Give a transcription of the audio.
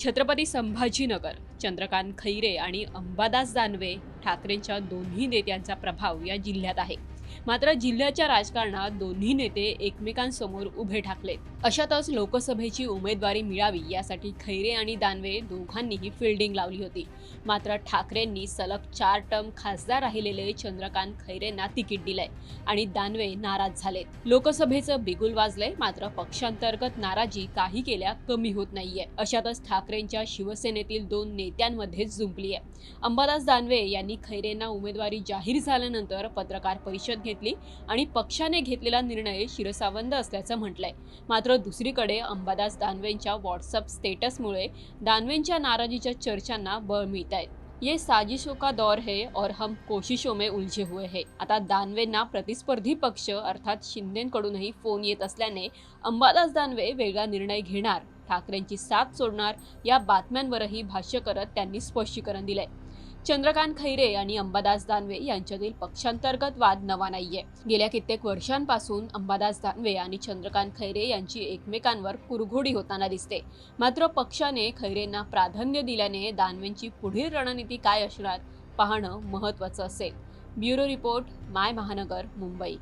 छत्रपती संभाजीनगर चंद्रकांत खैरे आणि अंबादास दानवे ठाकरेंच्या दोन्ही नेत्यांचा प्रभाव या जिल्ह्यात आहे. मात्र जिल्ह्याच्या राजकारणात दोन्ही नेते एकमेकांसमोर उभे ठाकलेत. अशातच लोकसभेची उमेदवारी मिळावी यासाठी खैरे आणि दानवे दोघांनीही फिल्डिंग लावली होती. मात्र ठाकरेंनी सलग चार टर्म खासदार राहिलेले चंद्रकांत खैरेंना तिकीट दिलंय आणि दानवे नाराज झालेत. लोकसभेचं बिगुल वाजलंय मात्र पक्षांतर्गत नाराजी काही केल्या कमी होत नाहीये. अशातच ठाकरेंच्या शिवसेनेतील दोन नेत्यांमध्ये जुंपली आहे अंबादास दानवे यांनी खैरेंना उमेदवारी जाहीर झाल्यानंतर पत्रकार परिषद घेतली आणि पक्षाने घेतलेला निर्णय शिरसावंद असल्याचं म्हटलंय. मात्र दुसरीकडे अंबादास दानवेंच्या व्हॉट्सअप स्टेटसमुळे दानवेंच्या नाराजीच्या चर्चांना बळ मिळत आहे ये साजिशों का दौर है और हम कोशिशों में उलझे हुए हैं. आता दानवेंना प्रतिस्पर्धी पक्ष अर्थात शिंदेकडूनही फोन येत असल्याने अंबादास दानवे वेगळा निर्णय घेणार. ठाकरेंची साथ सोडणार या बातम्यांवरही भाष्य करत त्यांनी स्पष्टीकरण दिलंय. चंद्रकांत खैरे आणि अंबादास दानवे यांच्यातील पक्षांतर्गत वाद नवा नाहीये. गेल्या कित्येक वर्षांपासून अंबादास दानवे आणि चंद्रकांत खैरे यांची एकमेकांवर कुरघोडी होताना दिसते. मात्र पक्षाने खैरेंना प्राधान्य दिल्याने दानवेंची पुढील रणनीती काय असणार पाहणं महत्त्वाचं असेल. ब्युरो रिपोर्ट माय महानगर मुंबई.